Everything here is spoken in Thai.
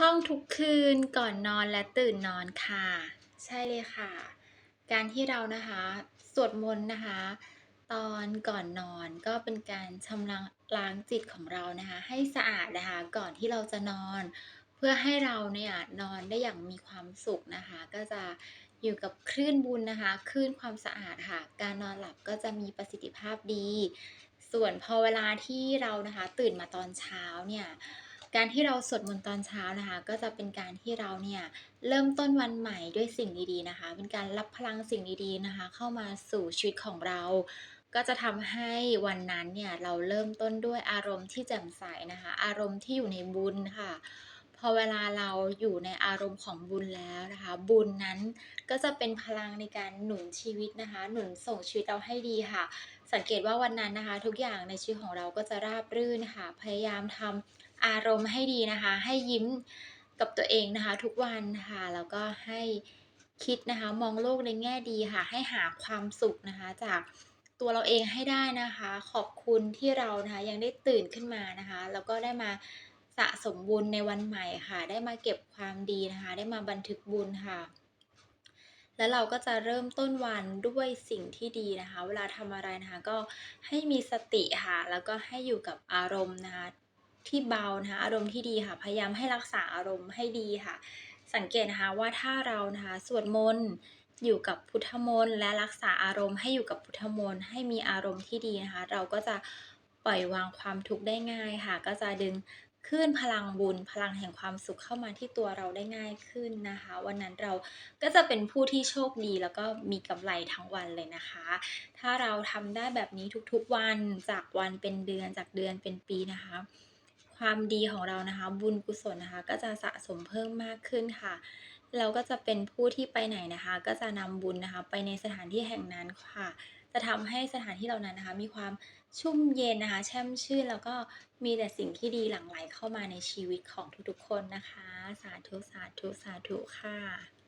ท่องทุกคืนก่อนนอนและตื่นนอนค่ะ ใช่เลยค่ะ การที่เรานะคะสวดมนต์นะคะ ตอนก่อนนอนก็เป็นการชำระล้างจิตของเรานะคะ ให้สะอาดนะคะก่อนที่เราจะนอน เพื่อให้เราเนี่ยนอนได้อย่างมีความสุขนะคะ ก็จะอยู่กับคลื่นบุญนะคะคลื่นความสะอาดค่ะ การนอนหลับก็จะมีประสิทธิภาพดี ส่วนพอเวลาที่เรานะคะ ตื่นมาตอนเช้าเนี่ย การที่เราสวดมนต์ตอนเช้านะคะ ก็จะเป็นการที่เราเนี่ยเริ่มต้นวันใหม่ด้วยสิ่งดีๆนะคะ เป็นการรับพลังสิ่งดีๆนะคะ เข้ามาสู่ชีวิตของเรา ก็จะทำให้วันนั้นเนี่ยเราเริ่มต้นด้วยอารมณ์ที่แจ่มใสนะคะ อารมณ์ที่อยู่ในบุญค่ะ อเวลาเราอยู่ในอารมณ์ของบุญแล้วนะคะ บุญนั้นก็จะเป็นพลังในการหนุนชีวิตนะคะ หนุนส่งชีวิตเราให้ดีค่ะ สังเกตว่าวันนั้นนะคะ ทุกอย่างในชีวิตของเราก็จะราบรื่นค่ะ พยายามทำอารมณ์ให้ดีนะคะ ให้ยิ้มกับตัวเองนะคะ ทุกวันค่ะแล้วก็ให้คิดนะคะ มองโลกในแง่ดีค่ะ ให้หาความสุขนะคะ จากตัวเราเองให้ได้นะคะ ขอบคุณที่เรานะคะยังได้ตื่นขึ้นมานะคะ แล้วก็ได้มา สะสมบุญในวันใหม่ค่ะ ได้มาเก็บความดีนะคะ ได้มาบันทึกบุญค่ะ แล้วเราก็จะเริ่มต้นวันด้วยสิ่งที่ดีนะคะ เวลาทำอะไรนะคะก็ให้มีสติค่ะ แล้วก็ให้อยู่กับอารมณ์นะคะที่เบานะคะอารมณ์ที่ดีค่ะ พยายามให้รักษาอารมณ์ให้ดีค่ะ สังเกตนะคะว่าถ้าเรานะคะสวดมนต์อยู่กับพุทธมนต์และรักษาอารมณ์ให้อยู่กับพุทธมนต์ให้มีอารมณ์ที่ดีนะคะ เราก็จะปล่อยวางความทุกข์ได้ง่ายค่ะ ก็จะดึง คลื่นพลังบุญ พลังแห่งความสุขเข้ามาที่ตัวเราได้ง่ายขึ้นนะคะ วันนั้นเราก็จะเป็นผู้ที่โชคดี แล้วก็มีกำไรทั้งวันเลยนะคะ ถ้าเราทำได้แบบนี้ทุกๆวันจากวันเป็นเดือนจากเดือนเป็นปีนะคะ ความดีของเรานะคะ บุญกุศลนะคะ ก็จะสะสมเพิ่มมากขึ้นค่ะ เราก็จะเป็นผู้ที่ไปไหนนะคะ ก็จะนำบุญนะคะ ไปในสถานที่แห่งนั้นค่ะ จะทำให้สถานที่เหล่านั้นนะคะ มีความชุ่มเย็นนะคะ แช่มชื่นแล้วก็มีแต่สิ่งที่ดีหลั่งไหลเข้ามาในชีวิตของทุกๆคนนะคะ สาธุสาธุสาธุค่ะ